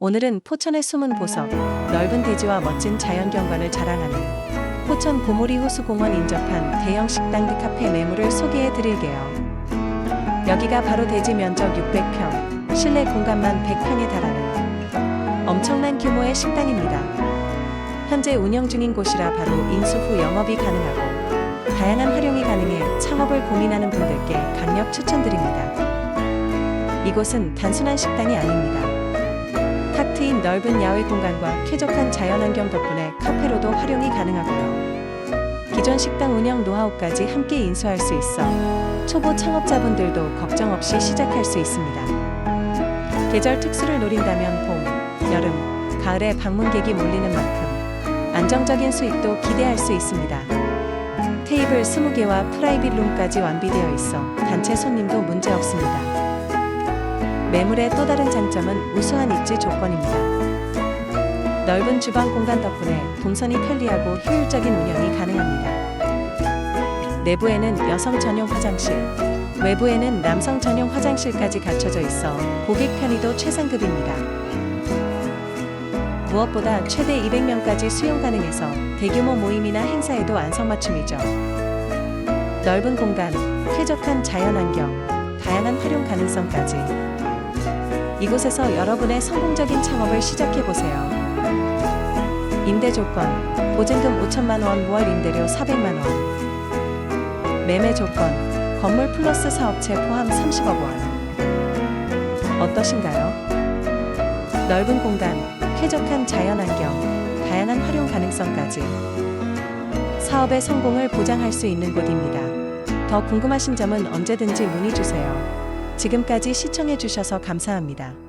오늘은 포천의 숨은 보석, 넓은 대지와 멋진 자연경관을 자랑하는 포천 고모리 호수공원 인접한 대형 식당 드카페 매물을 소개해 드릴게요. 여기가 바로 대지 면적 600평, 실내 공간만 100평에 달하는 엄청난 규모의 식당입니다. 현재 운영 중인 곳이라 바로 인수 후 영업이 가능하고 다양한 활용이 가능해 창업을 고민하는 분들께 강력 추천드립니다. 이곳은 단순한 식당이 아닙니다. 탁 트인 넓은 야외 공간과 쾌적한 자연환경 덕분에 카페로도 활용이 가능하고요. 기존 식당 운영 노하우까지 함께 인수할 수 있어 초보 창업자분들도 걱정 없이 시작할 수 있습니다. 계절 특수를 노린다면 봄, 여름, 가을에 방문객이 몰리는 만큼 안정적인 수익도 기대할 수 있습니다. 테이블 20개와 프라이빗 룸까지 완비되어 있어 단체 손님도 문제 없습니다. 매물의 또 다른 장점은 우수한 입지 조건입니다. 넓은 주방 공간 덕분에 동선이 편리하고 효율적인 운영이 가능합니다. 내부에는 여성 전용 화장실, 외부에는 남성 전용 화장실까지 갖춰져 있어 고객 편의도 최상급입니다. 무엇보다 최대 200명까지 수용 가능해서 대규모 모임이나 행사에도 안성맞춤이죠. 넓은 공간, 쾌적한 자연환경, 다양한 활용 가능성까지 이곳에서 여러분의 성공적인 창업을 시작해 보세요. 임대 조건 보증금 5천만 원, 월 임대료 400만 원. 매매 조건 건물 플러스 사업체 포함 30억 원. 어떠신가요? 넓은 공간, 쾌적한 자연 환경, 다양한 활용 가능성까지 사업의 성공을 보장할 수 있는 곳입니다. 더 궁금하신 점은 언제든지 문의 주세요. 지금까지 시청해 주셔서 감사합니다.